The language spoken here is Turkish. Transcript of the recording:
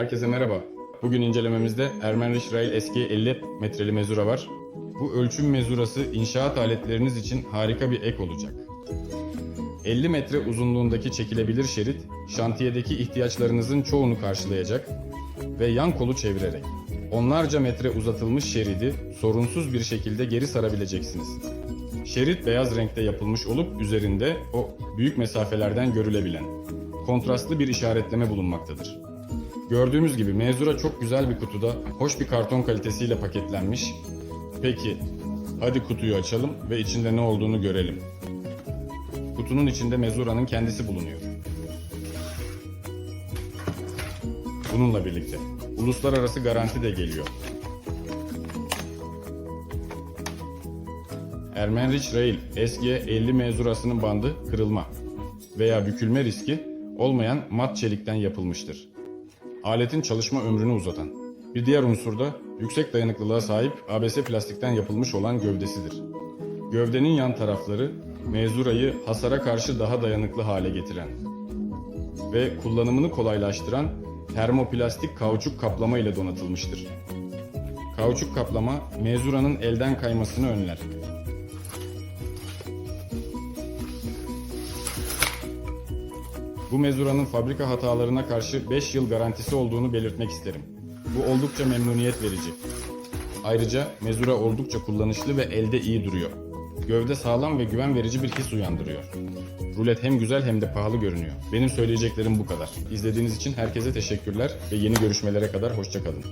Herkese merhaba. Bugün incelememizde Ermen Rail eski 50 metreli mezura var. Bu ölçüm mezurası inşaat aletleriniz için harika bir ek olacak. 50 metre uzunluğundaki çekilebilir şerit, şantiyedeki ihtiyaçlarınızın çoğunu karşılayacak ve yan kolu çevirerek onlarca metre uzatılmış şeridi sorunsuz bir şekilde geri sarabileceksiniz. Şerit beyaz renkte yapılmış olup üzerinde o büyük mesafelerden görülebilen kontrastlı bir işaretleme bulunmaktadır. Gördüğümüz gibi mezura çok güzel bir kutuda hoş bir karton kalitesiyle paketlenmiş. Peki hadi kutuyu açalım ve içinde ne olduğunu görelim. Kutunun içinde mezuranın kendisi bulunuyor. Bununla birlikte uluslararası garanti de geliyor. Ermenrich Rail SG50 mezurasının bandı kırılma veya bükülme riski olmayan mat çelikten yapılmıştır. Aletin çalışma ömrünü uzatan. Bir diğer unsur da yüksek dayanıklılığa sahip ABS plastikten yapılmış olan gövdesidir. Gövdenin yan tarafları mezurayı hasara karşı daha dayanıklı hale getiren ve kullanımını kolaylaştıran termoplastik kauçuk kaplama ile donatılmıştır. Kauçuk kaplama mezuranın elden kaymasını önler. Bu mezuranın fabrika hatalarına karşı 5 yıl garantisi olduğunu belirtmek isterim. Bu oldukça memnuniyet verici. Ayrıca mezura oldukça kullanışlı ve elde iyi duruyor. Gövde sağlam ve güven verici bir his uyandırıyor. Rulet hem güzel hem de pahalı görünüyor. Benim söyleyeceklerim bu kadar. İzlediğiniz için herkese teşekkürler ve yeni görüşmelere kadar hoşçakalın.